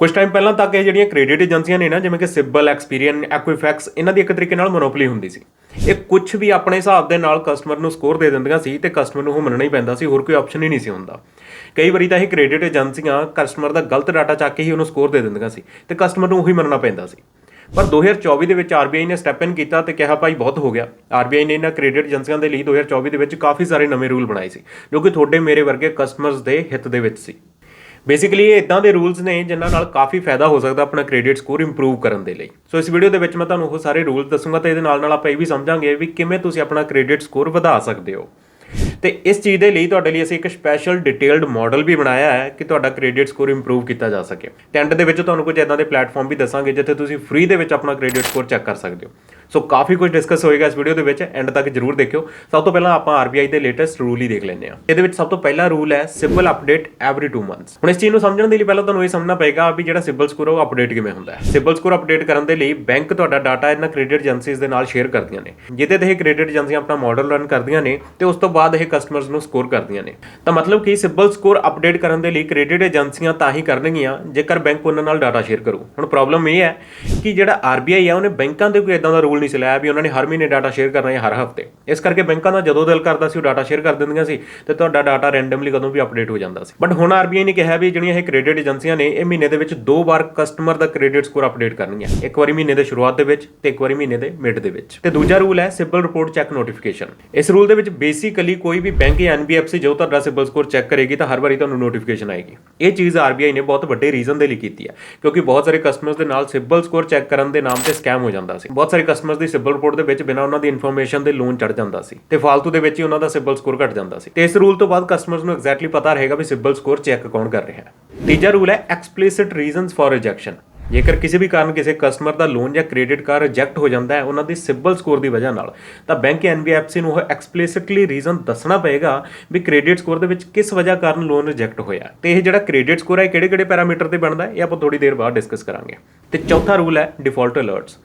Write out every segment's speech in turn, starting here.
ਕੁਝ ਟਾਈਮ ਪਹਿਲਾਂ ਤੱਕ ਇਹ ਜਿਹੜੀਆਂ ਕ੍ਰੈਡਿਟ ਏਜੰਸੀਆਂ ਨੇ ਨਾ, ਜਿਵੇਂ ਕਿ ਸਿਬਲ ਐਕਸਪੀਰੀਅਨ ਐਕੁਇਫੈਕਸ ਇਹਨਾਂ ਦੀ ਇੱਕ ਤਰੀਕੇ ਨਾਲ ਮੋਨੋਪੋਲੀ ਹੁੰਦੀ ਸੀ। ਇਹ ਕੁਝ ਵੀ ਆਪਣੇ ਹਿਸਾਬ ਦੇ ਨਾਲ ਕਸਟਮਰ ਨੂੰ ਸਕੋਰ ਦੇ ਦਿੰਦੀਆਂ ਸੀ ਤੇ ਕਸਟਮਰ ਨੂੰ ਉਹ ਮੰਨਣਾ ਹੀ ਪੈਂਦਾ ਸੀ, ਹੋਰ ਕੋਈ ਆਪਸ਼ਨ ਹੀ ਨਹੀਂ ਸੀ ਹੁੰਦਾ। ਕਈ ਵਾਰੀ ਤਾਂ ਇਹ ਕ੍ਰੈਡਿਟ ਏਜੰਸੀਆਂ ਕਸਟਮਰ ਦਾ ਗਲਤ ਡਾਟਾ ਚੱਕ ਕੇ ਹੀ ਉਹਨੂੰ ਸਕੋਰ ਦੇ ਦਿੰਦੀਆਂ ਸੀ ਤੇ ਕਸਟਮਰ ਨੂੰ ਉਹੀ ਮੰਨਣਾ ਪੈਂਦਾ ਸੀ। ਪਰ 2024 ਦੇ ਵਿੱਚ ਆਰਬੀਆਈ ਨੇ ਸਟੈਪ ਇਨ ਕੀਤਾ ਤੇ ਕਿਹਾ, ਭਾਈ ਬਹੁਤ ਹੋ ਗਿਆ। ਆਰਬੀਆਈ ਨੇ ਇਹਨਾਂ ਕ੍ਰੈਡਿਟ ਏਜੰਸੀਆਂ ਦੇ ਲਈ 2024 ਦੇ ਵਿੱਚ ਕਾਫੀ ਸਾਰੇ ਨਵੇਂ ਰੂਲ ਬਣਾਏ ਸੀ, ਜੋ ਕਿ ਤੁਹਾਡੇ, ਮੇਰੇ ਵਰਗੇ ਕਸਟਮਰਸ ਦੇ ਹਿੱਤ ਦੇ ਵਿੱਚ ਸੀ। ਬੇਸਿਕਲੀ ਇਹ ਇਦਾਂ ਦੇ ਰੂਲਸ ਨੇ ਜਿਨ੍ਹਾਂ ਨਾਲ ਕਾਫੀ ਫਾਇਦਾ ਹੋ ਸਕਦਾ ਆਪਣਾ ਕ੍ਰੈਡਿਟ ਸਕੋਰ ਇੰਪਰੂਵ ਕਰਨ ਦੇ ਲਈ। ਸੋ ਇਸ ਵੀਡੀਓ ਦੇ ਵਿੱਚ ਮੈਂ ਤੁਹਾਨੂੰ ਉਹ ਸਾਰੇ ਰੂਲਸ ਦੱਸੂੰਗਾ ਤੇ ਇਹਦੇ ਨਾਲ ਨਾਲ ਆਪਾਂ ਇਹ ਵੀ ਸਮਝਾਂਗੇ ਵੀ ਕਿਵੇਂ ਤੁਸੀਂ ਆਪਣਾ ਕ੍ਰੈਡਿਟ ਸਕੋਰ ਵਧਾ ਸਕਦੇ ਹੋ। ਤੇ ਇਸ ਚੀਜ਼ ਦੇ ਲਈ ਤੁਹਾਡੇ ਲਈ ਅਸੀਂ ਇੱਕ ਸਪੈਸ਼ਲ ਡਿਟੇਲਡ ਮਾਡਲ ਵੀ ਬਣਾਇਆ ਹੈ ਕਿ ਤੁਹਾਡਾ ਕ੍ਰੈਡਿਟ ਸਕੋਰ ਇੰਪਰੂਵ ਕੀਤਾ ਜਾ ਸਕੇ। ਤੇ ਐਂਡ ਦੇ ਵਿੱਚ ਤੁਹਾਨੂੰ ਕੁਝ ਇਦਾਂ ਦੇ ਪਲੇਟਫਾਰਮ ਵੀ ਦੱਸਾਂਗੇ ਜਿੱਥੇ ਤੁਸੀਂ ਫ੍ਰੀ ਦੇ ਵਿੱਚ ਆਪਣਾ ਕ੍ਰੈਡਿਟ ਸਕੋਰ ਚੈੱਕ ਕਰ ਸਕਦੇ ਹੋ। ਸੋ ਕਾਫੀ ਕੁਝ ਡਿਸਕਸ ਹੋਏਗਾ ਇਸ ਵੀਡੀਓ ਦੇ ਵਿੱਚ ਐਂਡ ਤੱਕ ਜਰੂਰ ਦੇਖਿਓ। ਸਭ ਤੋਂ ਪਹਿਲਾਂ ਆਪਾਂ ਆਰਬੀਆਈ ਦੇ ਲੇਟੈਸਟ ਰੂਲ ਹੀ ਦੇਖ ਲੈਂਦੇ ਹਾਂ। ਇਹਦੇ ਵਿੱਚ ਸਭ ਤੋਂ ਪਹਿਲਾ ਰੂਲ ਹੈ ਸਿਬਲ ਅਪਡੇਟ ਐਵਰੀ 2 ਮੰਥਸ ਹੁਣ ਇਸ ਚੀਜ਼ ਨੂੰ ਸਮਝਣ ਦੇ ਲਈ ਪਹਿਲਾਂ ਤੁਹਾਨੂੰ ਇਹ ਸਮਝਣਾ ਪਏਗਾ ਵੀ ਜਿਹੜਾ ਸਿਬਲ ਸਕੋਰ ਉਹ ਅਪਡੇਟ ਕਿਵੇਂ ਹੁੰਦਾ ਹੈ। ਸਿਬਲ ਸਕੋਰ ਅਪਡੇਟ ਕਰਨ ਦੇ ਲਈ ਬੈਂਕ ਤੁਹਾਡਾ ਡਾਟਾ ਇਹਨਾਂ ਕ੍ਰੈਡਿਟ ਏਜੰਸੀਜ਼ ਦੇ ਨਾਲ ਸ਼ੇਅਰ ਕਰਦੀਆਂ ਨੇ। ਜਿਹਦੇ ਤੇ ਇਹ ਕ੍ਰੈਡਿਟ ਏਜੰਸੀਆਂ ਆਪਣਾ ਮਾਡਲ ਰਨ ਕਰਦੀਆਂ ਨੇ ਤੇ ਉਸ ਤੋਂ ਬਾਅਦ ਇਹ ਕਸਟਮਰਸ ਨੂੰ ਸਕੋਰ ਕਰਦੀਆਂ ਨੇ। ਤਾਂ ਮਤਲਬ ਕਿ ਸਿਬਲ ਸਕੋਰ ਅਪਡੇਟ ਕਰਨ ਦੇ ਲਈ ਕ੍ਰੈਡਿਟ ਏਜੰਸੀਆਂ ਤਾਂ ਹੀ ਕਰਨਗੀਆਂ ਜੇਕਰ ਬੈਂਕ ਉਹਨਾਂ ਨਾਲ ਡਾਟਾ ਸ਼ੇਅਰ ਕਰੂ। ਹੁਣ ਪ੍ਰੋਬਲਮ ਇਹ ਹੈ ਕਿ ਜਿਹੜਾ ਆਰਬੀਆਈ ਹੈ ਉਹਨੇ ਬੈਂਕਾਂ ਦੇ ਕੋਈ ਇਦਾਂ ਦਾ ਰੂਲ ਨਹੀਂ ਚਲਾਇਆ ਵੀ ਉਹਨਾਂ ਨੇ ਹਰ ਮਹੀਨੇ ਡਾਟਾ ਸ਼ੇਅਰ ਕਰਨਾ ਹੈ ਹਰ ਹਫ਼ਤੇ। ਇਸ ਕਰਕੇ ਬੈਂਕਾਂ ਦਾ ਜਦੋਂ ਦਿਲ ਕਰਦਾ ਸੀ, ਉਹ ਡਾਟਾ ਸ਼ੇਅਰ ਕਰ ਦਿੰਦੀਆਂ ਸੀ ਤੇ ਤੁਹਾਡਾ ਡਾਟਾ ਰੈਂਡਮਲੀ ਕਦੋਂ ਵੀ ਅਪਡੇਟ ਹੋ ਜਾਂਦਾ ਸੀ। ਬਟ ਹੁਣ ਆਰਬੀਆਈ ਨੇ ਕਿਹਾ ਵੀ ਜਿਹੜੀਆਂ ਇਹ ਕ੍ਰੈਡਿਟ ਏਜੰਸੀਆਂ ਨੇ, ਇਹ ਮਹੀਨੇ ਦੇ ਵਿੱਚ ਦੋ ਵਾਰ ਕਸਟਮਰ ਦਾ ਕ੍ਰੈਡਿਟ ਸਕੋਰ ਅਪਡੇਟ ਕਰਨਗੀਆਂ। ਇੱਕ ਵਾਰੀ ਮਹੀਨੇ ਦੇ ਸ਼ੁਰੂਆਤ ਦੇ ਵਿੱਚ ਤੇ ਇੱਕ ਵਾਰੀ ਮਹੀਨੇ ਦੇ ਮਿਡ ਦੇ ਵਿੱਚ। ਤੇ ਦੂਜਾ ਰੂਲ ਹੈ ਸਿਬਲ ਰਿਪੋਰਟ ਚੈੱਕ ਨੋਟੀਫਿਕੇਸ਼ਨ ਇਸ ਰੂਲ ਦੇ ਵਿੱਚ ਬੇਸਿਕਲੀ ਕੋਈ ਵੀ ਬੈਂਕ ਜਾਂ ਐਨਬੀਐਫਸੀ ਜੋ ਤੁਹਾਡਾ ਸਿਬਲ ਸਕੋਰ ਚੈੱਕ ਕਰੇਗੀ, ਤਾਂ ਹਰ ਵਾਰੀ ਤੁਹਾਨੂੰ ਨੋਟੀਫਿਕੇਸ਼ਨ ਆਏਗੀ। ਇਹ ਚੀਜ਼ ਆਰਬੀਆਈ ਨੇ ਬਹੁਤ ਵੱਡੇ ਰੀਜ਼ਨ ਦੇ ਲਈ ਕੀਤੀ ਹੈ, ਕਿਉਂਕਿ ਬਹੁਤ ਸਾਰੇ ਕਸਟਮਰਸ ਦੇ ਨਾਲ ਸਿਬਲ ਸਕੋਰ ਚੈੱਕ ਕਰਨ ਦੇ ਨਾਮ ਤੇ ਸਕੈਮ ਹੋ ਜਾਂਦਾ ਸੀ। ਬਹੁਤ ਸਾਰੇ ਕਸਟਮਰਸ ਦੀ ਸਿਬਲ ਰਿਪੋਰਟ ਦੇ ਵਿੱਚ ਬਿਨਾਂ ਉਹਨਾਂ ਦੀ ਇਨਫੋਰਮੇਸ਼ਨ ਦੇ ਲੋਨ ਚੜ ਜਾਂਦਾ ਸੀ ਤੇ ਫਾਲਤੂ ਦੇ ਵਿੱਚ ਹੀ ਉਹਨਾਂ ਦਾ ਸਿਬਲ ਸਕੋਰ ਘਟ ਜਾਂਦਾ ਸੀ। ਤੇ ਇਸ ਰੂਲ ਤੋਂ ਬਾਅਦ ਕਸਟਮਰਸ ਨੂੰ ਐਗਜ਼ੈਕਟਲੀ ਪਤਾ ਰਹੇਗਾ ਵੀ ਸਿਬਲ ਸਕੋਰ ਚੈੱਕ ਕੌਣ ਕਰ ਰਿਹਾ ਹੈ। ਤੀਜਾ ਰੂਲ ਹੈ ਐਕਸਪਲਿਸਿਟ ਰੀਜ਼ਨਸ ਫॉर ਰਿਜੈਕਸ਼ਨ ਜੇਕਰ ਕਿਸੇ ਵੀ ਕਾਰਨ ਕਿਸੇ ਕਸਟਮਰ ਦਾ ਲੋਨ ਜਾਂ ਕ੍ਰੈਡਿਟ ਕਾਰਡ ਰਿਜੈਕਟ ਹੋ ਜਾਂਦਾ ਹੈ ਉਹਨਾਂ ਦੀ ਸਿਬਲ ਸਕੋਰ ਦੀ ਵਜ੍ਹਾ ਨਾਲ, ਤਾਂ ਬੈਂਕ ਐਨਬੀਐਫਸੀ ਨੂੰ ਉਹ ਐਕਸਪਲਿਸਿਟਲੀ ਰੀਜ਼ਨ ਦੱਸਣਾ ਪਏਗਾ ਵੀ ਕ੍ਰੈਡਿਟ ਸਕੋਰ ਦੇ ਵਿੱਚ ਕਿਸ ਵਜ੍ਹਾ ਕਾਰਨ ਲੋਨ ਰਿਜੈਕਟ ਹੋਇਆ। ਤੇ ਇਹ ਜਿਹੜਾ ਕ੍ਰੈਡਿਟ ਸਕੋਰ ਹੈ ਕਿਹੜੇ-ਕਿਹੜੇ ਪੈਰਾਮੀਟਰ ਤੇ ਬਣਦਾ ਹੈ, ਇਹ ਆਪਾਂ ਥੋੜੀ ਦੇਰ ਬਾਅਦ ਡਿਸਕਸ ਕਰਾਂਗੇ। ਤੇ ਚੌਥਾ ਰੂਲ ਹੈ ਡਿਫਾਲਟ ਅਲਰਟਸ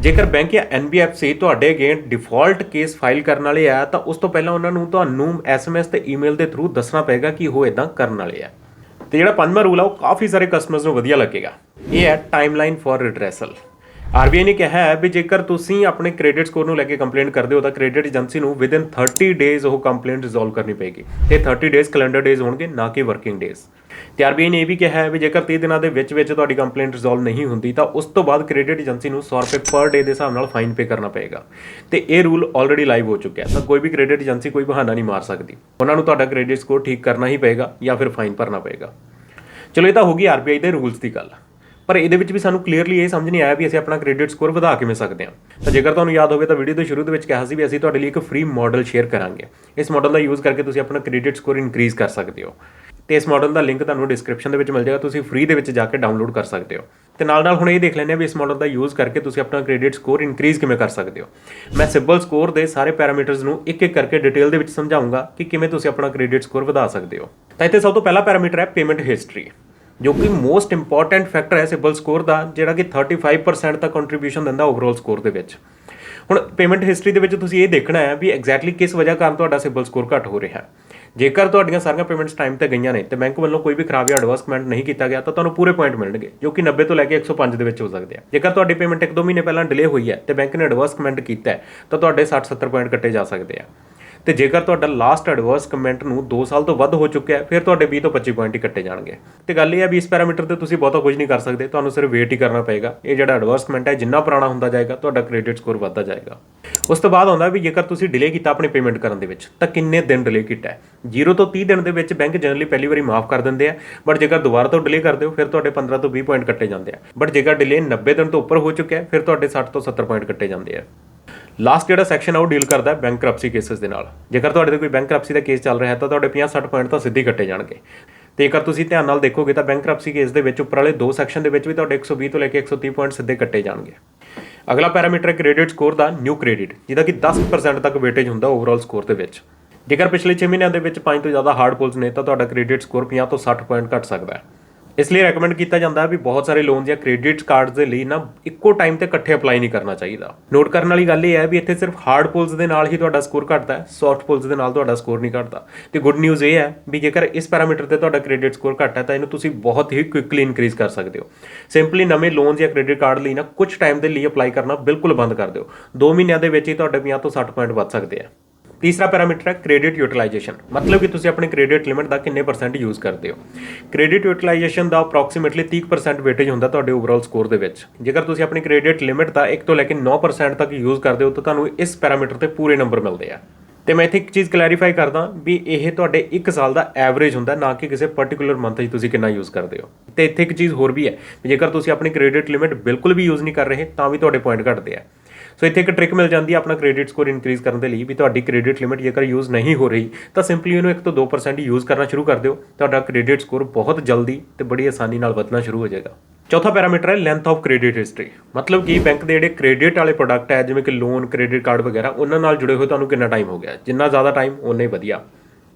ਜੇਕਰ ਬੈਂਕ ਜਾਂ ਐਨਬੀਐਫਸੀ ਤੁਹਾਡੇ ਅਗੇਂਸਟ ਡਿਫਾਲਟ ਕੇਸ ਫਾਈਲ ਕਰਨ ਵਾਲੇ ਆ, ਤਾਂ ਉਸ ਤੋਂ ਪਹਿਲਾਂ ਉਹਨਾਂ ਨੂੰ ਤੁਹਾਨੂੰ ਐਸਐਮਐਸ ਤੇ ਈਮੇਲ ਦੇ ਥਰੂ ਦੱਸਣਾ ਪਏਗਾ ਕਿ ਉਹ ਇਦਾਂ ਕਰਨ ਵਾਲੇ ਆ। ਤੇ ਜਿਹੜਾ ਪੰਜਵਾਂ ਰੂਲ ਆ, ਉਹ ਕਾਫੀ ਸਾਰੇ ਕਸਟਮਰਸ ਨੂੰ ਵਧੀਆ ਲੱਗੇਗਾ। ਇਹ ਹੈ ਟਾਈਮਲਾਈਨ ਫॉर ਰਿਡਰੈਸਲ ਆਰਬੀਆਈ ਨੇ ਕਿਹਾ ਹੈ ਵੀ ਜੇਕਰ ਤੁਸੀਂ ਆਪਣੇ ਕ੍ਰੈਡਿਟ ਸਕੋਰ ਨੂੰ ਲੈ ਕੇ ਕੰਪਲੇਂਟ ਕਰਦੇ ਹੋ, ਤਾਂ ਕ੍ਰੈਡਿਟ ਏਜੰਸੀ ਨੂੰ ਵਿਦਿਨ 30 ਡੇਜ਼ ਉਹ ਕੰਪਲੇਂਟ ਰਿਜ਼ੋਲਵ ਕਰਨੀ ਪਏਗੀ। ਤੇ 30 ਡੇਜ਼ ਕੈਲੰਡਰ ਡੇਜ਼ ਹੋਣਗੇ, ਨਾ ਕਿ ਵਰਕਿੰਗ ਡੇਜ਼ ਤੇ ਆਰਬੀਆਈ ਨੇ ਇਹ ਵੀ ਕਿਹਾ ਹੈ ਵੀ ਜੇਕਰ 30 ਦਿਨਾਂ ਦੇ ਵਿੱਚ ਵਿੱਚ ਤੁਹਾਡੀ ਕੰਪਲੇਂਟ ਰਿਜ਼ੋਲਵ ਨਹੀਂ ਹੁੰਦੀ, ਤਾਂ ਉਸ ਤੋਂ ਬਾਅਦ ਕ੍ਰੈਡਿਟ ਏਜੰਸੀ ਨੂੰ 100 ਰੁਪਏ ਪਰ ਡੇ ਦੇ ਹਿਸਾਬ ਨਾਲ ਫਾਈਨ ਪੇ ਕਰਨਾ ਪਏਗਾ। ਤੇ ਇਹ ਰੂਲ ਆਲਰੇਡੀ ਲਾਈਵ ਹੋ ਚੁੱਕਿਆ ਤਾਂ ਕੋਈ ਵੀ ਕ੍ਰੈਡਿਟ ਏਜੰਸੀ ਕੋਈ ਬਹਾਨਾ ਨਹੀਂ ਮਾਰ ਸਕਦੀ। ਉਹਨਾਂ ਨੂੰ ਤੁਹਾਡਾ ਕ੍ਰੈਡਿਟ ਸਕੋਰ ਠੀਕ ਕਰਨਾ ਹੀ ਪਏਗਾ ਜਾਂ ਫਿਰ ਫਾਈਨ ਭਰਨਾ ਪਏਗਾ। ਚਲੋ, ਇਹ ਤਾਂ ਹੋ ਗਈ ਆਰਬੀਆਈ ਦੇ ਰੂਲਸ ਦੀ ਗੱਲ। ਪਰ ਇਹਦੇ ਵਿੱਚ ਵੀ ਸਾਨੂੰ ਕਲੀਅਰਲੀ ਇਹ ਸਮਝ ਨਹੀਂ ਆਇਆ ਵੀ ਅਸੀਂ ਆਪਣਾ ਕ੍ਰੈਡਿਟ ਸਕੋਰ ਵਧਾ ਕਿਵੇਂ ਸਕਦੇ ਹਾਂ। ਤਾਂ ਜੇਕਰ ਤੁਹਾਨੂੰ ਯਾਦ ਹੋਵੇ ਤਾਂ ਵੀਡੀਓ ਦੇ ਸ਼ੁਰੂ ਦੇ ਵਿੱਚ ਕਿਹਾ ਸੀ ਵੀ ਅਸੀਂ ਤੁਹਾਡੇ ਲਈ ਇੱਕ ਫ੍ਰੀ ਮਾਡਲ ਸ਼ੇਅਰ ਕਰਾਂਗੇ। ਇਸ ਮਾਡਲ ਦਾ ਯੂਜ਼ ਕਰਕੇ ਤੁਸੀਂ ਆਪਣਾ ਕ੍ਰੈਡਿਟ ਸਕੋਰ ਇਨਕਰੀਜ਼ ਕਰ ਸਕਦੇ ਹੋ। ਤੇ ਇਸ ਮਾਡਲ ਦਾ ਲਿੰਕ ਤੁਹਾਨੂੰ ਡਿਸਕ੍ਰਿਪਸ਼ਨ ਦੇ ਵਿੱਚ ਮਿਲ ਜਾਏਗਾ, ਤੁਸੀਂ ਫ੍ਰੀ ਦੇ ਵਿੱਚ ਜਾ ਕੇ ਡਾਊਨਲੋਡ ਕਰ ਸਕਦੇ ਹੋ। ਤੇ ਨਾਲ ਨਾਲ ਹੁਣ ਇਹ ਦੇਖ ਲੈਂਦੇ ਆ ਵੀ ਇਸ ਮਾਡਲ ਦਾ ਯੂਜ਼ ਕਰਕੇ ਤੁਸੀਂ ਆਪਣਾ ਕ੍ਰੈਡਿਟ ਸਕੋਰ ਇਨਕਰੀਜ਼ ਕਿਵੇਂ ਕਰ ਸਕਦੇ ਹੋ। ਮੈਂ ਸਿਬਲ ਸਕੋਰ ਦੇ ਸਾਰੇ ਪੈਰਾਮੀਟਰਸ ਨੂੰ ਇੱਕ ਇੱਕ ਕਰਕੇ ਡਿਟੇਲ ਦੇ ਵਿੱਚ ਸਮਝਾਉਂਗਾ ਕਿ ਕਿਵੇਂ ਤੁਸੀਂ ਆਪਣਾ ਕ੍ਰੈਡਿਟ ਸਕੋਰ ਵਧਾ ਸਕਦੇ ਹੋ। ਤਾਂ ਇੱਥੇ ਸਭ ਤੋਂ ਪਹਿਲਾ ਪੈਰਾਮੀਟਰ ਹੈ ਪੇਮੈਂਟ ਹਿਸਟਰੀ ਜੋ ਕਿ ਮੋਸਟ ਇੰਪੋਰਟੈਂਟ ਫੈਕਟਰ ਹੈ ਸਿਬਲ ਸਕੋਰ ਦਾ, ਜਿਹੜਾ ਕਿ 35% ਦਾ ਕੰਟਰੀਬਿਊਸ਼ਨ ਦਿੰਦਾ ਓਵਰਆਲ ਸਕੋਰ ਦੇ ਵਿੱਚ। ਹੁਣ ਪੇਮੈਂਟ ਹਿਸਟਰੀ ਦੇ ਵਿੱਚ ਤੁਸੀਂ ਇਹ ਦੇਖਣਾ ਹੈ ਵੀ ਐਗਜ਼ੈਕਟਲੀ ਕਿਸ ਵਜ੍ਹਾ ਕਾਰਨ ਤੁਹਾਡਾ ਸਿਬਲ ਸਕੋਰ ਘੱਟ ਹੋ ਰਿਹਾ ਹੈ। ਜੇਕਰ ਤੁਹਾਡੀਆਂ ਸਾਰੀਆਂ ਪੇਮੈਂਟਸ ਟਾਈਮ ਤੇ ਗਈਆਂ ਨੇ, ਤੇ ਬੈਂਕ ਵੱਲੋਂ ਕੋਈ ਵੀ ਖਰਾਬ ਜਾਂ ਐਡਵਾਂਸ ਕਮੈਂਟ ਨਹੀਂ ਕੀਤਾ ਗਿਆ, ਤਾਂ ਤੁਹਾਨੂੰ ਪੂਰੇ ਪੁਆਇੰਟ ਮਿਲਣਗੇ, ਜੋ ਕਿ 90 ਤੋਂ ਲੈ ਕੇ 105 ਦੇ ਵਿੱਚ ਹੋ ਸਕਦੇ ਆ। ਜੇਕਰ ਤੁਹਾਡੀ ਪੇਮੈਂਟ 1-2 ਮਹੀਨੇ ਪਹਿਲਾਂ ਡਿਲੇ ਹੋਈ ਹੈ, ਤੇ ਬੈਂਕ ਨੇ ਐਡਵਾਂਸ ਕਮੈਂਟ ਕੀਤਾ ਹੈ, ਤਾਂ ਤੁਹਾਡੇ 60-70 ਪੁਆਇੰਟ ਕੱਟੇ ਜਾ ਸਕਦੇ ਆ। ਤੇ ਜੇਕਰ ਤੁਹਾਡਾ ਲਾਸਟ ਐਡਵਰਸ ਕਮੈਂਟ ਨੂੰ 2 ਸਾਲ ਤੋਂ ਵੱਧ ਹੋ ਚੁੱਕਿਆ ਹੈ, ਫਿਰ ਤੁਹਾਡੇ 20 ਤੋਂ 25 ਪੁਆਇੰਟ ਹੀ ਕੱਟੇ ਜਾਣਗੇ। ਤੇ ਗੱਲ ਇਹ ਹੈ ਵੀ ਇਸ ਪੈਰਾਮੀਟਰ ਤੇ ਤੁਸੀਂ ਬਹੁਤਾ ਕੁਝ ਨਹੀਂ ਕਰ ਸਕਦੇ, ਤੁਹਾਨੂੰ ਸਿਰਫ ਵੇਟ ਹੀ ਕਰਨਾ ਪਏਗਾ। ਇਹ ਜਿਹੜਾ ਐਡਵਰਸ ਕਮੈਂਟ ਹੈ ਜਿੰਨਾ ਪੁਰਾਣਾ ਹੁੰਦਾ ਜਾਏਗਾ, ਤੁਹਾਡਾ ਕ੍ਰੈਡਿਟ ਸਕੋਰ ਵੱਧਦਾ ਜਾਏਗਾ। ਉਸ ਤੋਂ ਬਾਅਦ ਆਉਂਦਾ ਵੀ ਜੇਕਰ ਤੁਸੀਂ ਡਿਲੇ ਕੀਤਾ ਆਪਣੀ ਪੇਮੈਂਟ ਕਰਨ ਦੇ ਵਿੱਚ, ਤਾਂ ਕਿੰਨੇ ਦਿਨ ਡਿਲੇ ਕੀਤਾ ਹੈ? 0 ਤੋਂ 30 ਦਿਨ ਦੇ ਵਿੱਚ ਬੈਂਕ ਜਨਰਲੀ ਪਹਿਲੀ ਵਾਰੀ ਮਾਫ ਕਰ ਦਿੰਦੇ ਆ ਬਟ ਜੇਕਰ ਦੁਬਾਰਾ ਤੋਂ ਡਿਲੇ ਕਰਦੇ ਹੋ, ਫਿਰ ਤੁਹਾਡੇ 15 ਤੋਂ 20 ਪੁਆਇੰਟ ਕੱਟੇ ਜਾਂਦੇ ਆ। ਬਟ ਜੇਕਰ ਡਿਲੇ 90 ਦਿਨ ਤੋਂ ਉੱਪਰ ਹੋ ਚੁੱਕਿਆ ਹੈ, ਫਿਰ ਤੁਹਾਡੇ 60 ਤੋਂ 70 ਪੁਆਇੰਟ ਕੱਟੇ ਜਾਂਦੇ ਆ। ਲਾਸਟ ਜਿਹੜਾ ਸੈਕਸ਼ਨ ਆ ਉਹ ਡੀਲ ਕਰਦਾ ਹੈ ਬੈਂਕਰਪਸੀ ਕੇਸਸ ਦੇ ਨਾਲ। ਜੇਕਰ ਤੁਹਾਡੇ ਤੇ ਕੋਈ ਬੈਂਕਰਪਸੀ ਦਾ ਕੇਸ ਚੱਲ ਰਿਹਾ ਹੈ ਤਾਂ ਤੁਹਾਡੇ 50-60 ਪੁਆਇੰਟ ਤਾਂ ਸਿੱਧੀ ਕੱਟੇ ਜਾਣਗੇ। ਤੇ ਜੇਕਰ ਤੁਸੀਂ ਧਿਆਨ ਨਾਲ ਦੇਖੋਗੇ ਤਾਂ ਬੈਂਕਰਪਸੀ ਕੇਸ ਦੇ ਵਿੱਚ ਉੱਪਰ ਵਾਲੇ ਦੋ ਸੈਕਸ਼ਨ ਦੇ ਵਿੱਚ ਵੀ ਤੁਹਾਡੇ 120 ਤੋਂ ਲੈ ਕੇ 130 ਪੁਆਇੰਟ ਸਿੱਧੇ ਕੱਟੇ ਜਾਣਗੇ। ਅਗਲਾ ਪੈਰਾਮੀਟਰ ਹੈ ਕ੍ਰੈਡਿਟ ਸਕੋਰ ਦਾ ਨਿਊ ਕ੍ਰੈਡਿਟ ਜਿਹਦਾ ਕਿ 10% ਤੱਕ ਵੇਟੇਜ ਹੁੰਦਾ ਓਵਰਆਲ ਸਕੋਰ ਦੇ ਵਿੱਚ। ਜੇਕਰ ਪਿਛਲੇ 6 ਮਹੀਨਿਆਂ ਦੇ ਵਿੱਚ 5 ਤੋਂ ਜ਼ਿਆਦਾ ਹਾਰਡ ਪੁਲਸ ਨੇ ਤਾਂ ਤੁਹਾਡਾ ਕ੍ਰੈਡਿਟ ਸਕੋਰ 50 ਤੋਂ 60 ਪੁਆਇੰਟ ਘਟ ਸਕਦਾ ਹੈ। ਇਸ ਲਈ ਰეკਮੈਂਡ ਕੀਤਾ ਜਾਂਦਾ ਵੀ ਬਹੁਤ ਸਾਰੇ ਲੋਨ ਜਾਂ ਕ੍ਰੈਡਿਟ ਕਾਰਡਸ ਦੇ ਲਈ ਨਾ ਇੱਕੋ ਟਾਈਮ ਤੇ ਇਕੱਠੇ ਅਪਲਾਈ ਨਹੀਂ ਕਰਨਾ ਚਾਹੀਦਾ। ਨੋਟ ਕਰਨ ਵਾਲੀ ਗੱਲ ਇਹ ਹੈ ਵੀ ਇੱਥੇ ਸਿਰਫ ਹਾਰਡ ਪੁਲਸ ਦੇ ਨਾਲ ਹੀ ਤੁਹਾਡਾ ਸਕੋਰ ਘਟਦਾ ਹੈ ਸੌਫਟ ਪੁਲਸ ਦੇ ਨਾਲ ਤੁਹਾਡਾ ਸਕੋਰ ਨਹੀਂ ਘਟਦਾ। ਤੇ ਗੁੱਡ ਨਿਊਜ਼ ਇਹ ਹੈ ਵੀ ਜੇਕਰ ਇਸ ਪੈਰਾਮੀਟਰ ਤੇ ਤੁਹਾਡਾ ਕ੍ਰੈਡਿਟ ਸਕੋਰ ਘੱਟ ਹੈ, ਤਾਂ ਇਹਨੂੰ ਤੁਸੀਂ ਬਹੁਤ ਹੀ ਕੁਇਕਲੀ ਇਨਕਰੀਜ਼ ਕਰ ਸਕਦੇ ਹੋ। ਸਿੰਪਲੀ ਨਵੇਂ ਲੋਨ ਜਾਂ ਕ੍ਰੈਡਿਟ ਕਾਰਡ ਲਈ ਨਾ ਕੁਝ ਟਾਈਮ ਦੇ ਲਈ ਅਪਲਾਈ ਕਰਨਾ ਬਿਲਕੁਲ ਬੰਦ ਕਰ ਦਿਓ। 2 ਮਹੀਨਿਆਂ ਦੇ ਵਿੱਚ ਹੀ ਤੁਹਾਡੇ 50 ਤੋਂ 60 ਪੁਆਇੰਟ ਵੱਧ ਸਕਦੇ ਆ। ਤੀਸਰਾ ਪੈਰਾਮੀਟਰ ਹੈ ਕ੍ਰੈਡਿਟ ਯੂਟਿਲਾਈਜੇਸ਼ਨ। ਮਤਲਬ ਕਿ ਤੁਸੀਂ ਆਪਣੀ ਕ੍ਰੈਡਿਟ ਲਿਮਿਟ ਦਾ ਕਿੰਨੇ ਪਰਸੈਂਟ ਯੂਜ਼ ਕਰਦੇ ਹੋ। ਕ੍ਰੈਡਿਟ ਯੂਟਿਲਾਈਜੇਸ਼ਨ ਦਾ ਅਪਰੋਕਸੀਮੇਟਲੀ 30% ਵੇਟੇਜ ਹੁੰਦਾ ਤੁਹਾਡੇ ਓਵਰਆਲ ਸਕੋਰ ਦੇ ਵਿੱਚ। ਜੇਕਰ ਤੁਸੀਂ ਆਪਣੀ ਕ੍ਰੈਡਿਟ ਲਿਮਿਟ ਦਾ 1 ਤੋਂ ਲੈ ਕੇ 9% ਤੱਕ ਯੂਜ਼ ਕਰਦੇ ਹੋ, ਤਾਂ ਤੁਹਾਨੂੰ ਇਸ ਪੈਰਾਮੀਟਰ ਤੇ ਪੂਰੇ ਨੰਬਰ ਮਿਲਦੇ ਆ। ਤੇ ਮੈਂ ਇੱਥੇ ਇੱਕ ਚੀਜ਼ ਕਲੈਰੀਫਾਈ ਕਰਦਾ ਵੀ ਇਹ ਤੁਹਾਡੇ 1 ਸਾਲ ਦਾ ਐਵਰੇਜ ਹੁੰਦਾ, ਨਾ ਕਿ ਕਿਸੇ ਪਾਰਟਿਕੂਲਰ ਮੰਥ 'ਚ ਤੁਸੀਂ ਕਿੰਨਾ ਯੂਜ਼ ਕਰਦੇ ਹੋ। ਤੇ ਇੱਥੇ ਇੱਕ ਚੀਜ਼ ਹੋਰ ਵੀ ਹੈ, ਜੇਕਰ ਤੁਸੀਂ ਆਪਣੀ ਕ੍ਰੈਡਿਟ ਲਿਮਿਟ ਬਿਲਕੁਲ ਵੀ ਯੂਜ਼ ਨਹੀਂ ਕਰ ਰਹੇ, ਤਾਂ ਵੀ ਤੁਹਾਡੇ ਪੁਆਇੰਟ ਘਟਦੇ ਆ। ਸੋ ਇੱਥੇ ਇੱਕ ਟ੍ਰਿਕ ਮਿਲ ਜਾਂਦੀ ਹੈ ਆਪਣਾ ਕ੍ਰੈਡਿਟ ਸਕੋਰ ਇਨਕਰੀਜ਼ ਕਰਨ ਦੇ ਲਈ ਵੀ ਤੁਹਾਡੀ ਕ੍ਰੈਡਿਟ ਲਿਮਿਟ ਜੇਕਰ ਯੂਜ਼ ਨਹੀਂ ਹੋ ਰਹੀ, ਤਾਂ ਸਿੰਪਲੀ ਉਹਨੂੰ 1 ਤੋਂ 2% ਯੂਜ਼ ਕਰਨਾ ਸ਼ੁਰੂ ਕਰ ਦਿਓ। ਤੁਹਾਡਾ ਕ੍ਰੈਡਿਟ ਸਕੋਰ ਬਹੁਤ ਜਲਦੀ ਤੇ ਬੜੀ ਆਸਾਨੀ ਨਾਲ ਵਧਣਾ ਸ਼ੁਰੂ ਹੋ ਜਾਏਗਾ। ਚੌਥਾ ਪੈਰਾਮੀਟਰ ਹੈ ਲੈਂਥ ਆਫ ਕ੍ਰੈਡਿਟ ਹਿਸਟਰੀ ਮਤਲਬ ਕਿ ਬੈਂਕ ਦੇ ਜਿਹੜੇ ਕ੍ਰੈਡਿਟ ਵਾਲੇ ਪ੍ਰੋਡਕਟ ਹੈ, ਜਿਵੇਂ ਕਿ ਲੋਨ ਕ੍ਰੈਡਿਟ ਕਾਰਡ ਵਗੈਰਾ, ਉਹਨਾਂ ਨਾਲ ਜੁੜੇ ਹੋਏ ਤੁਹਾਨੂੰ ਕਿੰਨਾ ਟਾਈਮ ਹੋ ਗਿਆ? ਜਿੰਨਾ ਜ਼ਿਆਦਾ ਟਾਈਮ ਉਨਾ ਹੀ ਵਧੀਆ।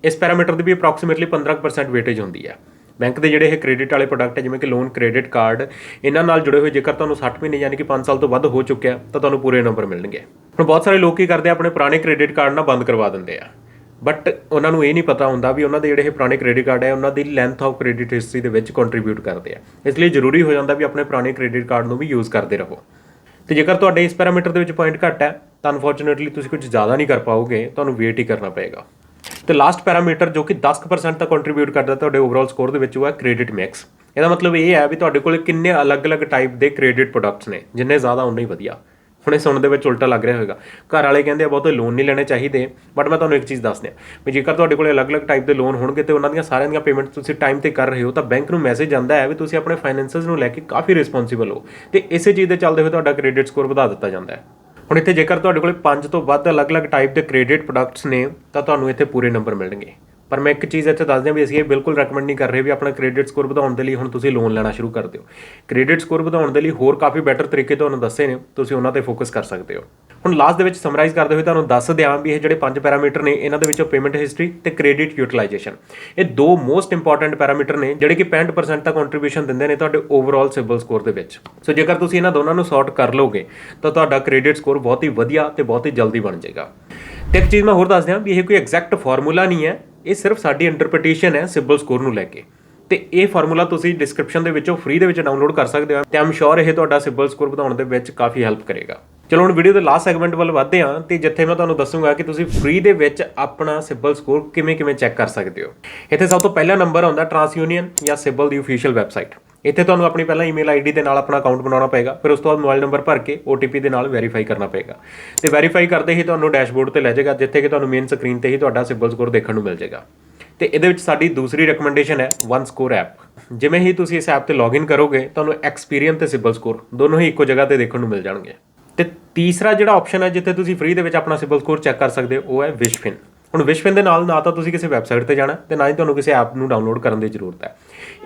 ਇਸ ਪੈਰਾਮੀਟਰ ਦੀ ਵੀ ਅਪਰੋਕਸੀਮੇਟਲੀ 15% ਵੇਟੇਜ ਹੁੰਦੀ ਹੈ। ਬੈਂਕ ਦੇ ਜਿਹੜੇ ਇਹ ਕ੍ਰੈਡਿਟ ਵਾਲੇ ਪ੍ਰੋਡਕਟ ਹੈ, ਜਿਵੇਂ ਕਿ ਲੋਨ ਕ੍ਰੈਡਿਟ ਕਾਰਡ ਇਹਨਾਂ ਨਾਲ ਜੁੜੇ ਹੋਏ ਜੇਕਰ ਤੁਹਾਨੂੰ 60 ਮਹੀਨੇ ਯਾਨੀ ਕਿ 5 ਸਾਲ ਤੋਂ ਵੱਧ ਹੋ ਚੁੱਕਿਆ, ਤਾਂ ਤੁਹਾਨੂੰ ਪੂਰੇ ਨੰਬਰ ਮਿਲਣਗੇ। ਹੁਣ ਬਹੁਤ ਸਾਰੇ ਲੋਕ ਕੀ ਕਰਦੇ ਆ, ਆਪਣੇ ਪੁਰਾਣੇ ਕ੍ਰੈਡਿਟ ਕਾਰਡ ਨਾ ਬੰਦ ਕਰਵਾ ਦਿੰਦੇ ਆ। ਬਟ ਉਹਨਾਂ ਨੂੰ ਇਹ ਨਹੀਂ ਪਤਾ ਹੁੰਦਾ ਵੀ ਉਹਨਾਂ ਦੇ ਜਿਹੜੇ ਇਹ ਪੁਰਾਣੇ ਕ੍ਰੈਡਿਟ ਕਾਰਡ ਹੈ, ਉਹਨਾਂ ਦੀ ਲੈਂਥ ਆਫ ਕ੍ਰੈਡਿਟ ਹਿਸਟਰੀ ਦੇ ਵਿੱਚ ਕੰਟਰੀਬਿਊਟ ਕਰਦੇ ਆ। ਇਸ ਲਈ ਜ਼ਰੂਰੀ ਹੋ ਜਾਂਦਾ ਵੀ ਆਪਣੇ ਪੁਰਾਣੇ ਕ੍ਰੈਡਿਟ ਕਾਰਡ ਨੂੰ ਵੀ ਯੂਜ਼ ਕਰਦੇ ਰਹੋ। ਤੇ ਜੇਕਰ ਤੁਹਾਡੇ ਇਸ ਪੈਰਾਮੀਟਰ ਦੇ ਵਿੱਚ ਪੁਆਇੰਟ ਘੱਟ ਹੈ, ਤਾਂ ਅਨਫੋਰਚੂਨੇਟਲੀ ਤੁਸੀਂ ਕੁਝ ਜ਼ਿਆਦਾ ਨਹੀਂ ਕਰ ਪਾਓਗੇ, ਤੁਹਾਨੂੰ ਵੇਟ ਹੀ ਕਰਨਾ ਪਏਗਾ। ਤੇ ਲਾਸਟ ਪੈਰਾਮੀਟਰ ਜੋ ਕਿ 10% ਤੱਕ ਕੰਟਰੀਬਿਊਟ ਕਰਦਾ ਤੁਹਾਡੇ ਓਵਰਆਲ ਸਕੋਰ ਦੇ ਵਿੱਚ, ਉਹ ਹੈ ਕ੍ਰੈਡਿਟ ਮਿਕਸ ਇਹਦਾ ਮਤਲਬ ਇਹ ਹੈ ਵੀ ਤੁਹਾਡੇ ਕੋਲ ਕਿੰਨੇ ਅਲੱਗ-ਅਲੱਗ ਟਾਈਪ ਦੇ ਕ੍ਰੈਡਿਟ ਪ੍ਰੋਡਕਟਸ ਨੇ, ਜਿੰਨੇ ਜ਼ਿਆਦਾ ਉਨੇ ਹੀ ਵਧੀਆ। ਹੁਣੇ ਸੁਣਨ ਦੇ ਵਿੱਚ ਉਲਟਾ ਲੱਗ ਰਿਹਾ ਹੋਵੇਗਾ ਘਰ ਵਾਲੇ ਕਹਿੰਦੇ ਆ, ਬਹੁਤੇ ਲੋਨ ਨਹੀਂ ਲੈਣੇ ਚਾਹੀਦੇ ਬਟ ਮੈਂ ਤੁਹਾਨੂੰ ਇੱਕ ਚੀਜ਼ ਦੱਸ ਦਿਆਂ ਵੀ ਜੇਕਰ ਤੁਹਾਡੇ ਕੋਲ ਅਲੱਗ-ਅਲੱਗ ਟਾਈਪ ਦੇ ਲੋਨ ਹੋਣਗੇ ਤੇ ਉਹਨਾਂ ਦੀਆਂ ਸਾਰਿਆਂ ਦੀਆਂ ਪੇਮੈਂਟਸ ਤੁਸੀਂ ਟਾਈਮ ਤੇ ਕਰ ਰਹੇ ਹੋ, ਤਾਂ ਬੈਂਕ ਨੂੰ ਮੈਸੇਜ ਜਾਂਦਾ ਹੈ ਵੀ ਤੁਸੀਂ ਆਪਣੇ ਫਾਈਨੈਂਸਸ ਨੂੰ ਲੈ ਕੇ ਕਾਫੀ ਰਿਸਪੌਂਸਿਬਲ ਹੋ। ਤੇ ਇਸੇ ਚੀਜ਼ ਦੇ ਚੱਲਦੇ ਹੋਏ ਤੁਹਾਡਾ ਕ੍ਰੈਡਿਟ ਸਕੋਰ ਵਧਾ ਦਿੱਤਾ ਜਾਂਦਾ ਹੈ। ਹੁਣ ਇੱਥੇ ਜੇਕਰ ਤੁਹਾਡੇ ਕੋਲ 5 ਤੋਂ ਵੱਧ ਅਲੱਗ-ਅਲੱਗ ਟਾਈਪ ਦੇ ਕ੍ਰੈਡਿਟ ਪ੍ਰੋਡਕਟਸ ਨੇ, ਤਾਂ ਤੁਹਾਨੂੰ ਇੱਥੇ ਪੂਰੇ ਨੰਬਰ ਮਿਲਣਗੇ। ਪਰ ਮੈਂ ਇੱਕ ਚੀਜ਼ ਇੱਥੇ ਦੱਸ ਦਿਆਂ ਵੀ ਅਸੀਂ ਇਹ ਬਿਲਕੁਲ ਰეკਮੈਂਡ ਨਹੀਂ ਕਰ ਰਹੇ ਵੀ ਆਪਣਾ ਕ੍ਰੈਡਿਟ ਸਕੋਰ ਵਧਾਉਣ ਦੇ ਲਈ ਹੁਣ ਤੁਸੀਂ ਲੋਨ ਲੈਣਾ ਸ਼ੁਰੂ ਕਰ ਦਿਓ। ਕ੍ਰੈਡਿਟ ਸਕੋਰ ਵਧਾਉਣ ਦੇ ਲਈ ਹੋਰ ਕਾਫੀ ਬੈਟਰ ਤਰੀਕੇ ਤੁਹਾਨੂੰ ਦੱਸੇ ਨੇ, ਤੁਸੀਂ ਉਹਨਾਂ ਤੇ ਫੋਕਸ ਕਰ ਸਕਦੇ ਹੋ। ਹੁਣ ਲਾਸਟ ਦੇ ਵਿੱਚ ਸਮਰਾਈਜ਼ ਕਰਦੇ ਹੋਏ ਤੁਹਾਨੂੰ ਦੱਸ ਦਿਆਂ ਵੀ ਇਹ ਜਿਹੜੇ ਪੰਜ ਪੈਰਾਮੀਟਰ ਨੇ, ਇਹਨਾਂ ਦੇ ਵਿੱਚੋਂ ਪੇਮੈਂਟ ਹਿਸਟਰੀ ਤੇ ਕ੍ਰੈਡਿਟ ਯੂਟਿਲਾਈਜੇਸ਼ਨ ਇਹ ਦੋ ਮੋਸਟ ਇੰਪੋਰਟੈਂਟ ਪੈਰਾਮੀਟਰ ਨੇ, ਜਿਹੜੇ ਕਿ 65% ਦਾ ਕੰਟਰੀਬਿਊਸ਼ਨ ਦਿੰਦੇ ਨੇ ਤੁਹਾਡੇ ਓਵਰਆਲ ਸਿਬਲ ਸਕੋਰ ਦੇ ਵਿੱਚ। ਸੋ ਜੇਕਰ ਤੁਸੀਂ ਇਹਨਾਂ ਦੋਨਾਂ ਨੂੰ ਸੌਰਟ ਕਰ ਲੋਗੇ ਤਾਂ ਤੁਹਾਡਾ ਕ੍ਰੈਡਿਟ ਸਕੋਰ ਬਹੁਤ ਹੀ ਵਧੀਆ ਤੇ ਬਹੁਤ ਹੀ ਜਲਦੀ ਬਣ ਜਾਏਗਾ। ਤੇ ਇੱਕ ਚੀਜ਼ ਮੈਂ ਹੋਰ ਦੱਸ ਦਿਆਂ ਵੀ ਇਹ ਕੋਈ ਐਗਜ਼ੈਕਟ ਫਾਰਮੂਲਾ ਨਹੀਂ ਹੈ, ਇਹ ਸਿਰਫ ਸਾਡੀ ਇੰਟਰਪ੍ਰੀਟੇਸ਼ਨ ਹੈ ਸਿਬਲ ਸਕੋਰ ਨੂੰ ਲੈ ਕੇ। ਤੇ ਇਹ ਫਾਰਮੂਲਾ ਤੁਸੀਂ ਡਿਸਕ੍ਰਿਪਸ਼ਨ ਦੇ ਵਿੱਚੋਂ ਫ੍ਰੀ ਦੇ ਵਿੱਚ ਡਾਊਨਲੋਡ ਕਰ ਸਕਦੇ ਹੋ, ਤੇ ਆਮ ਸ਼ੋਰ ਇਹ ਤੁਹਾਡਾ ਸਿਬਲ ਸਕੋਰ ਵਧਾਉਣ ਦੇ ਵਿੱਚ ਕਾਫੀ ਹੈਲਪ ਕਰੇਗਾ। ਚਲੋ ਹੁਣ ਵੀਡੀਓ ਦੇ ਲਾਸਟ ਸੈਗਮੈਂਟ ਵੱਲ ਵਧਦੇ ਹਾਂ ਤੇ ਜਿੱਥੇ ਮੈਂ ਤੁਹਾਨੂੰ ਦੱਸੂਗਾ ਕਿ ਤੁਸੀਂ ਫ੍ਰੀ ਦੇ ਵਿੱਚ ਆਪਣਾ ਸਿਬਲ ਸਕੋਰ ਕਿਵੇਂ ਕਿਵੇਂ ਚੈੱਕ ਕਰ ਸਕਦੇ ਹੋ। ਇੱਥੇ ਸਭ ਤੋਂ ਪਹਿਲਾ ਨੰਬਰ ਆਉਂਦਾ ਟਰਾਂਸ ਯੂਨੀਅਨ ਜਾਂ ਸਿਬਲ ਦੀ ਅਫੀਸ਼ੀਅਲ ਵੈਬਸਾਈਟ ਇੱਥੇ ਤੁਹਾਨੂੰ ਆਪਣੀ ਪਹਿਲਾਂ ਈਮੇਲ ਆਈਡੀ ਦੇ ਨਾਲ ਆਪਣਾ ਅਕਾਊਂਟ ਬਣਾਉਣਾ ਪਏਗਾ, ਫਿਰ ਉਸ ਤੋਂ ਬਾਅਦ ਮੋਬਾਈਲ ਨੰਬਰ ਭਰ ਕੇ OTP ਦੇ ਨਾਲ ਵੈਰੀਫਾਈ ਕਰਨਾ ਪਏਗਾ। ਤੇ ਵੈਰੀਫਾਈ ਕਰਦੇ ਹੀ ਤੁਹਾਨੂੰ ਡੈਸ਼ਬੋਰਡ ਤੇ ਲੈ ਜਾਏਗਾ, ਜਿੱਥੇ ਕਿ ਤੁਹਾਨੂੰ ਮੇਨ ਸਕਰੀਨ ਤੇ ਹੀ ਤੁਹਾਡਾ ਸਿਬਲ ਸਕੋਰ ਦੇਖਣ ਨੂੰ ਮਿਲ ਜਾਏਗਾ। ਤੇ ਇਹਦੇ ਵਿੱਚ ਸਾਡੀ ਦੂਸਰੀ ਰეკਮੈਂਡੇਸ਼ਨ ਹੈ ਵਨ ਸਕੋਰ ਐਪ ਜਿਵੇਂ ਹੀ ਤੁਸੀਂ ਇਸ ਐਪ ਤੇ ਲੌਗਇਨ ਕਰੋਗੇ, ਤੁਹਾਨੂੰ ਐਕਸਪੀਰੀਅੰਸ ਤੇ ਸਿਬਲ ਸਕੋਰ ਦੋਨੋਂ ਹੀ ਇੱਕੋ ਜਗ੍ਹਾ ਤੇ ਦੇਖਣ ਨੂੰ ਮਿਲ ਜਾਣਗੇ। ਤੇ ਤੀਸਰਾ ਜਿਹੜਾ ਆਪਸ਼ਨ ਹੈ, ਜਿੱਥੇ ਤੁਸੀਂ ਫ੍ਰੀ ਦੇ ਵਿੱਚ ਆਪਣਾ ਸਿਬਲ ਸਕੋਰ ਚੈੱਕ ਕਰ ਸਕਦੇ ਹੋ, ਉਹ ਹੈ ਵਿਸ਼ਫਿਨ ਹੁਣ ਵਿਸ਼ਫਿਨ ਦੇ ਨਾਲ ਨਾ ਤਾਂ ਤੁਸੀਂ ਕਿਸੇ ਵੈਬਸਾਈਟ ਤੇ ਜਾਣਾ ਤੇ ਨਾ ਹੀ ਤੁਹਾਨੂੰ ਕਿਸੇ ਐਪ ਨੂੰ ਡਾਊਨਲੋਡ ਕਰਨ ਦੀ ਜ਼ਰੂਰਤ ਹੈ।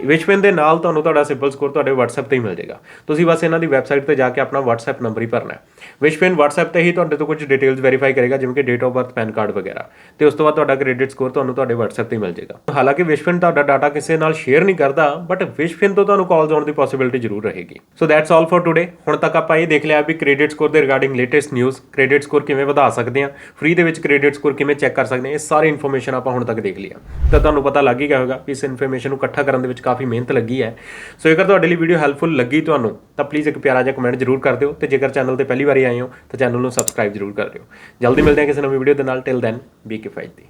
ਵਿਸ਼ਵਿਨ ਦੇ ਨਾਲ ਤੁਹਾਨੂੰ ਤੁਹਾਡਾ ਸਿੰਪਲ ਸਕੋਰ ਤੁਹਾਡੇ WhatsApp ਤੇ ਹੀ ਮਿਲ ਜਾਏਗਾ। ਤੁਸੀਂ ਬਸ ਇਹਨਾਂ ਦੀ ਵੈਬਸਾਈਟ ਤੇ ਜਾ ਕੇ ਆਪਣਾ WhatsApp ਨੰਬਰ ਹੀ ਭਰਨਾ ਹੈ। ਵਿਸ਼ਫਿਨ WhatsApp ਤੇ ਹੀ ਤੁਹਾਡੇ ਤੋਂ ਕੁਝ ਡਿਟੇਲਸ ਵੈਰੀਫਾਈ ਕਰੇਗਾ, ਜਿਵੇਂ ਕਿ date of birth PAN card ਵਗੈਰਾ। ਤੇ ਉਸ ਤੋਂ ਬਾਅਦ ਤੁਹਾਡਾ ਕ੍ਰੈਡਿਟ ਸਕੋਰ ਤੁਹਾਨੂੰ ਤੁਹਾਡੇ WhatsApp ਤੇ ਮਿਲ ਜਾਏਗਾ। ਹਾਲਾਂਕਿ ਵਿਸ਼ਵਿਨ ਤੁਹਾਡਾ ਡਾਟਾ ਕਿਸੇ ਨਾਲ ਸ਼ੇਅਰ ਨਹੀਂ ਕਰਦਾ ਬਟ ਵਿਸ਼ਫਿਨ ਤੋਂ ਤੁਹਾਨੂੰ ਕਾਲਸ ਆਉਣ ਦੀ ਪੋਸਿਬਿਲਿਟੀ ਜ਼ਰੂਰ ਰਹੇਗੀ। So that's all for today ਹੁਣ ਤੱਕ ਆਪਾਂ ਇਹ ਦੇਖ ਲਿਆ ਵੀ ਕ੍ਰੈਡਿਟ ਸਕੋਰ ਦੇ regarding latest news credit score ਕਿਵੇਂ ਵਧਾ ਸਕਦੇ ਹਾਂ ਫ੍ਰੀ ਦੇ ਵਿੱਚ ਕ੍ਰੈਡਿਟ ਸਕੋਰ ਕਿਵੇਂ ਚੈੱਕ ਕਰ ਸਕਦੇ ਹਾਂ, ਇਹ ਸਾਰੀ ਇਨਫੋਰਮੇਸ਼ਨ ਆਪਾਂ ਹੁਣ ਤੱਕ ਦੇਖ ਲਿਆ ਤਾਂ ਤੁਹਾਨੂੰ ਪਤਾ ਲੱਗ ਹੀ ਗਿਆ ਹੋਵੇਗਾ ਵੀ ਇਸ ਇਨਫੋਰਮੇਸ਼ਨ ਨੂੰ ਇਕੱਠਾ ਕਰਨ ਦੇ ਵਿੱਚ ਕਾਫੀ ਮਿਹਨਤ ਲੱਗੀ ਹੈ। ਸੋ ਜੇਕਰ ਤੁਹਾਡੇ ਲਈ ਵੀਡੀਓ ਹੈਲਪਫੁਲ ਲੱਗੀ ਤੁਹਾਨੂੰ, ਤਾਂ ਪਲੀਜ਼ ਇੱਕ ਪਿਆਰਾ ਜਿਹਾ ਕਮੈਂਟ ਜ਼ਰੂਰ ਕਰ ਦਿਓ ਤੇ ਜੇਕਰ ਚੈਨਲ ਤੇ ਪਹਿਲੀ ਵਾਰੀ ਆਏ ਹੋ, ਤਾਂ ਚੈਨਲ ਨੂੰ ਸਬਸਕ੍ਰਾਈਬ ਜ਼ਰੂਰ ਕਰ ਦਿਓ। ਜਲਦੀ ਮਿਲਦੇ ਹਾਂ ਕਿਸੇ ਨਵੀਂ ਵੀਡੀਓ ਦੇ ਨਾਲ। Till then B K fight ਦੀ